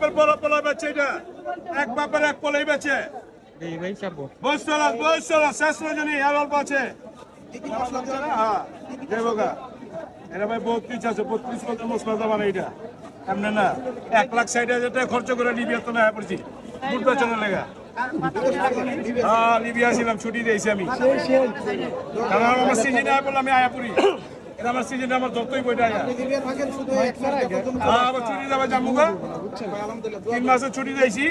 বাপের বড় পোলা বেচে এটা। এক বাপের এক পোলাই বেচে। বয়স চলা শেষ রজনী আর অল্প আছে। হ্যাঁ দেবগা এটা ভাই বত্রিশ আছে বত্রিশ কত মশলা দাম এটা এমনি না এক লাখ ষাট হাজার টাকা খরচ করে লিবিয়া তো না পড়ছি। বুট বেচনের লেগা হ্যাঁ লিবিয়া ছিলাম ছুটি দিয়েছি আমি। কারণ আমার সিজনে আয় বললাম আমি আয়াপুরি এটা আমার সিজনে আমার যতই বইটা আয়া। হ্যাঁ আবার ছুটি যাবে জামুগা তিন মাসের ছুটি দিয়েছি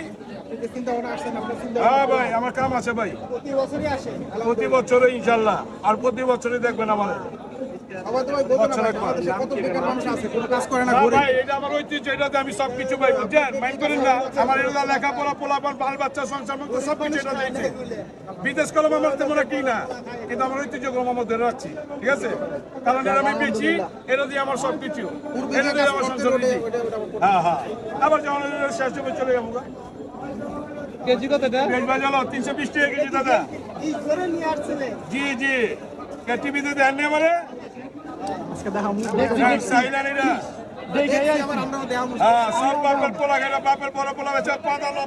হ্যাঁ ভাই আমার কাম আছে ভাই। প্রতি বছরে ইনশাল্লাহ আর প্রতি বছরই দেখবেন আমার হ্যাঁ আমি সবকিছু বুঝছেন? মাইন্ড করেন না, আমার লেখাপড়া, পোলাপান, বাল বাচ্চা, সংসার সবকিছু এটা দেখছি। বিদেশ কলম আমার তেমন একটি না কিন্তু আমার ঐতিহ্য কলম আমার ধরে রাখছি ঠিক আছে? কারণ এটা আমি বেচি এটা দিয়ে আমার সবকিছু এটা দিয়ে আমার সংসার হ্যাঁ হ্যাঁ। আবার যখন শেষ হবে চলে যাব কেজি কত পেঁয়াজ তিনশো বিশ টাকা কেজি দাদা। জি জি। কে টিভিতে দেন নি আমারে? চাইলেন এটা হ্যাঁ সব বাপের পোলা গেলে বাপের বড় পোলা গেছে পাতা লো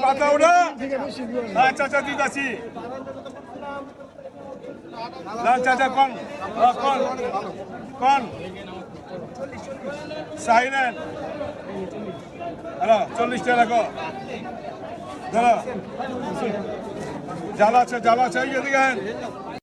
পাতা উড়া আচ্ছা আচ্ছা দিদাসি আচ্ছা কোন। কোন। কোন। সাইলেন হ্যালো চল্লিশ টাকা রাখো। ধরো। জ্বালা আছে জ্বালা আছে এদিকে।